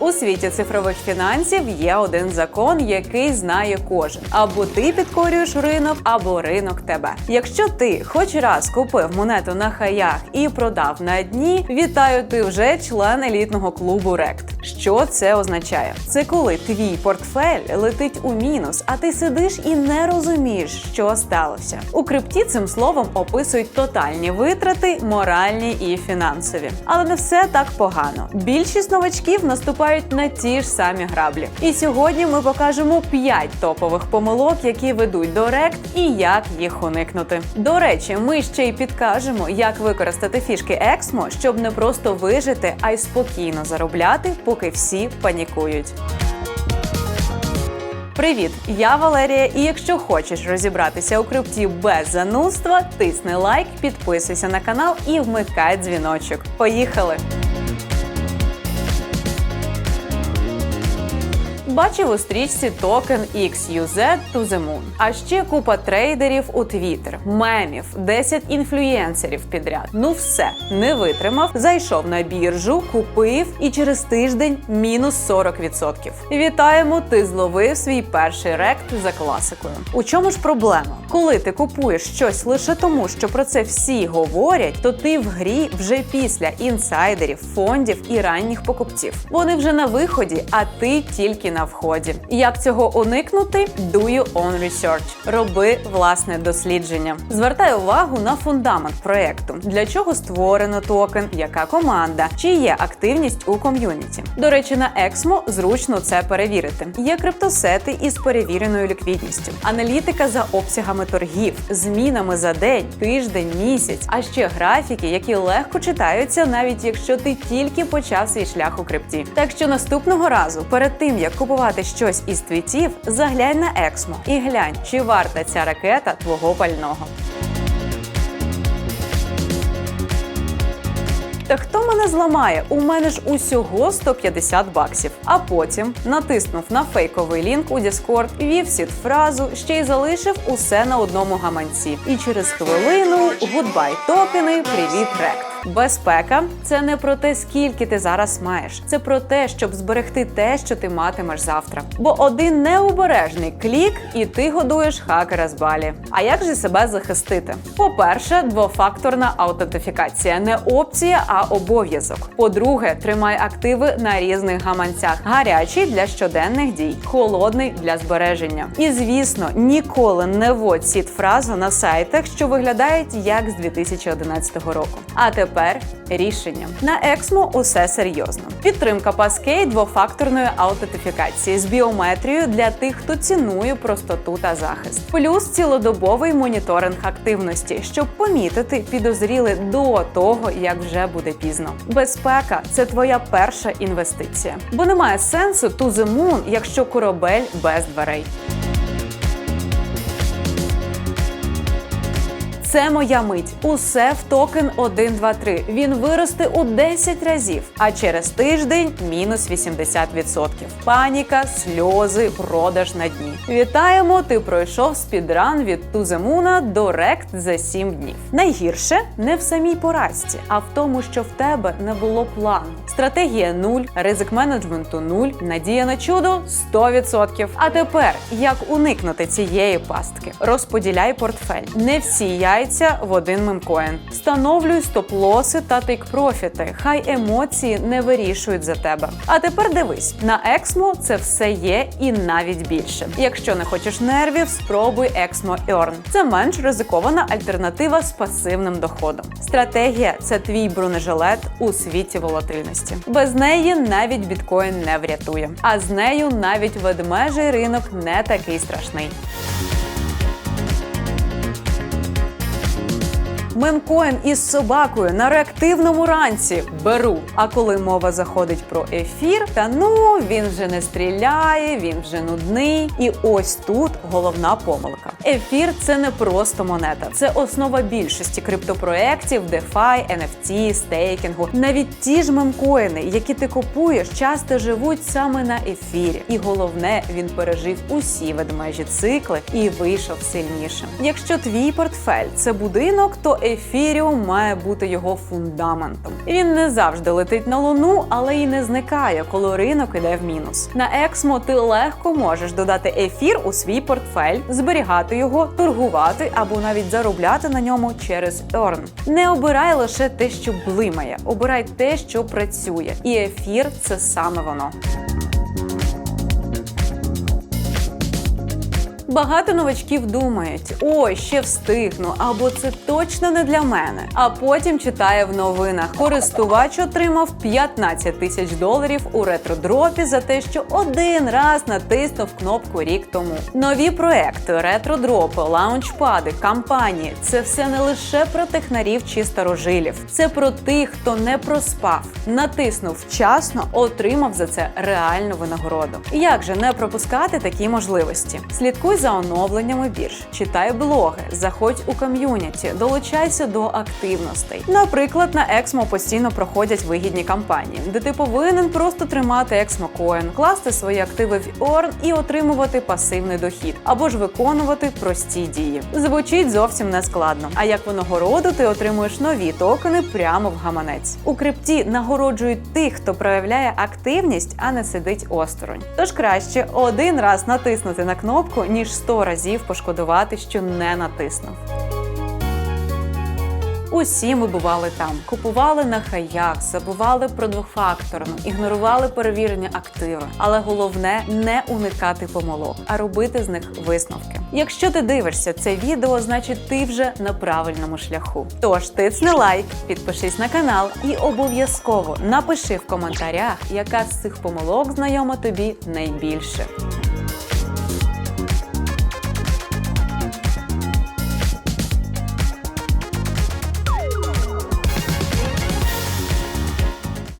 У світі цифрових фінансів є один закон, який знає кожен: або ти підкорюєш ринок, або ринок тебе. Якщо ти хоч раз купив монету на хаях і продав на дні, вітаю, ти вже член елітного клубу Рект. Що це означає? Це коли твій портфель летить у мінус, а ти сидиш і не розумієш, що сталося. У крипті цим словом описують тотальні витрати, моральні і фінансові. Але не все так погано. Більшість новачків наступають на ті ж самі граблі. І сьогодні ми покажемо 5 топових помилок, які ведуть до рект, і як їх уникнути. До речі, ми ще й підкажемо, як використати фішки Ексмо, щоб не просто вижити, а й спокійно заробляти, поки всі панікують. Привіт, я Валерія. І якщо хочеш розібратися у крипті без занудства, тисни лайк, підписуйся на канал і вмикай дзвіночок. Поїхали! Бачив у стрічці токен XUZ to the Moon. А ще купа трейдерів у Twitter, мемів, 10 інфлюєнсерів підряд. Ну все, не витримав, зайшов на біржу, купив і через тиждень мінус 40%. Вітаємо! Ти зловив свій перший рект за класикою. У чому ж проблема? Коли ти купуєш щось лише тому, що про це всі говорять, то ти в грі вже після інсайдерів, фондів і ранніх покупців. Вони вже на виході, а ти тільки на вході. Як цього уникнути? Do your own research. Роби власне дослідження. Звертай увагу на фундамент проекту, для чого створено токен, яка команда, чи є активність у ком'юніті. До речі, на Ексмо зручно це перевірити. Є криптосети із перевіреною ліквідністю, аналітика за обсягами торгів, змінами за день, тиждень, місяць, а ще графіки, які легко читаються, навіть якщо ти тільки почав свій шлях у крипті. Так що наступного разу, перед тим як купувати щось із твітів, заглянь на Ексмо і глянь, чи варта ця ракета твого пального. Та хто мене зламає? У мене ж усього 150 баксів. А потім натиснув на фейковий лінк у Discord, ввів сіт фразу, ще й залишив усе на одному гаманці. І через хвилину гудбай токени, привіт рект. Безпека це не про те, скільки ти зараз маєш. Це про те, щоб зберегти те, що ти матимеш завтра. Бо один необережний клік, і ти годуєш хакера з балі. А як же себе захистити? По-перше, двофакторна аутентифікація не опція, а обов'язок. По-друге, тримай активи на різних гаманцях: гарячий для щоденних дій, холодний для збереження. І звісно, ніколи не вводь сіт фразу на сайтах, що виглядають як з 2011 року. А тепер рішення на Ексмо усе серйозно. Підтримка Passkey двофакторної аутентифікації з біометрією для тих, хто цінує простоту та захист. Плюс цілодобовий моніторинг активності, щоб помітити підозріли до того, як вже буде пізно. Безпека це твоя перша інвестиція, бо немає сенсу the moon, якщо корабель без дверей. Це моя мить. Усе в токен 123. Він виросте у 10 разів, а через тиждень мінус 80%. Паніка, сльози, продаж на дні. Вітаємо! Ти пройшов спідран від Туземуна до Рект за 7 днів. Найгірше не в самій поразці, а в тому, що в тебе не було плану. Стратегія нуль, ризик менеджменту нуль, надія на чудо 100%. А тепер як уникнути цієї пастки? Розподіляй портфель. Не всі яйця в один мемкоін. Встановлюй стоп-лоси та тейк-профіти. Хай емоції не вирішують за тебе. А тепер дивись, на Ексмо це все є і навіть більше. Якщо не хочеш нервів, спробуй Ексмо Earn. Це менш ризикована альтернатива з пасивним доходом. Стратегія це твій бронежилет у світі волатильності. Без неї навіть біткоін не врятує. А з нею навіть ведмежий ринок не такий страшний. Мемкоін із собакою на реактивному ранці беру. А коли мова заходить про ефір, та ну він вже не стріляє, він вже нудний. І ось тут головна помилка. Ефір це не просто монета, це основа більшості криптопроєктів, DeFi, NFT, стейкінгу. Навіть ті ж мемкоїни, які ти купуєш, часто живуть саме на ефірі. І головне, він пережив усі ведмежі цикли і вийшов сильнішим. Якщо твій портфель це будинок, то ефіріум має бути його фундаментом. Він не завжди летить на луну, але й не зникає, коли ринок іде в мінус. На Ексмо ти легко можеш додати ефір у свій портфель, зберігати його, торгувати або навіть заробляти на ньому через Earn. Не обирай лише те, що блимає, обирай те, що працює. І ефір це саме воно. Багато новачків думають: ой, ще встигну, або це точно не для мене. А потім читає в новинах. Користувач отримав 15 тисяч доларів у ретродропі за те, що один раз натиснув кнопку рік тому. Нові проекти, ретродропи, лаунчпади, кампанії це все не лише про технарів чи старожилів. Це про тих, хто не проспав, натиснув вчасно, отримав за це реальну винагороду. Як же не пропускати такі можливості? Слідкуй за оновленнями бірж, читай блоги, заходь у ком'юніті, долучайся до активностей. Наприклад, на Ексмо постійно проходять вигідні кампанії, де ти повинен просто тримати Ексмо Коін, класти свої активи в Earn і отримувати пасивний дохід, або ж виконувати прості дії. Звучить зовсім не складно. А як винагороду ти отримуєш нові токени прямо в гаманець. У крипті нагороджують тих, хто проявляє активність, а не сидить осторонь. Тож краще один раз натиснути на кнопку, ніж 100 разів пошкодувати, що не натиснув. Усі ми бували там, купували на хаях, забували про двофакторну, ігнорували перевірені активи. Але головне не уникати помилок, а робити з них висновки. Якщо ти дивишся це відео, значить ти вже на правильному шляху. Тож тисни лайк, підпишись на канал і обов'язково напиши в коментарях, яка з цих помилок знайома тобі найбільше.